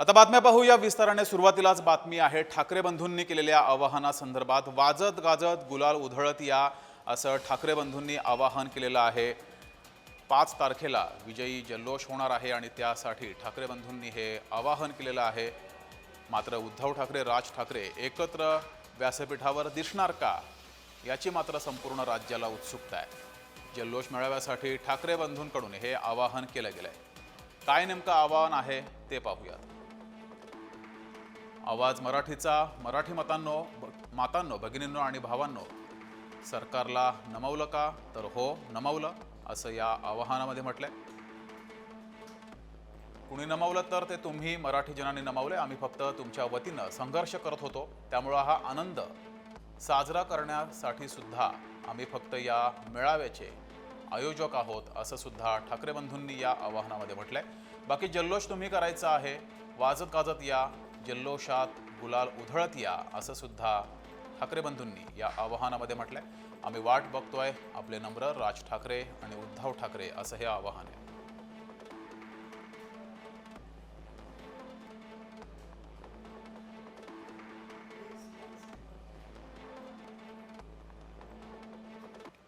आता बातम्या पाहूया. विस्ताराने सुरुवातीलाच बातमी आहे. ठाकरे बंधूंनी केलेल्या आवाहनासंदर्भात वाजत गाजत गुलाल उधळत या असं ठाकरे बंधूंनी आवाहन केलेलं आहे. पाच तारखेला विजयी जल्लोष होणार आहे आणि त्यासाठी ठाकरे बंधूंनी हे आवाहन केलेलं आहे. मात्र उद्धव ठाकरे राज ठाकरे एकत्र व्यासपीठावर दिसणार का? याची मात्र संपूर्ण राज्याला उत्सुकता आहे. जल्लोष मिळाव्यासाठी ठाकरे बंधूंकडून हे आवाहन केलं गेलं आहे काय नेमकं आवाहन आहे ते पाहूयात. आवाज मराठीचा मराठी मतांनो मातांनो भगिनींनो आणि भावांनो सरकारला नमवलं का? तर हो नमवलं असं या आवाहनामध्ये म्हटलंय. कुणी नमवलं तर ते तुम्ही मराठी जनांनी नमवले. आम्ही फक्त तुमच्या वतीनं संघर्ष करत होतो. त्यामुळं हा आनंद साजरा करण्यासाठी सुद्धा आम्ही फक्त या मेळाव्याचे आयोजक आहोत असं सुद्धा ठाकरे बंधूंनी या आवाहनामध्ये म्हटलंय. बाकी जल्लोष तुम्ही करायचा आहे. वाजत गाजत या. जल्लोषात गुलाल उधळत या असं सुद्धा ठाकरे बंधूंनी या आवाहनामध्ये म्हटलंय. आम्ही वाट बघतोय. आपले नम्र राज ठाकरे आणि उद्धव ठाकरे असं हे आवाहन आहे.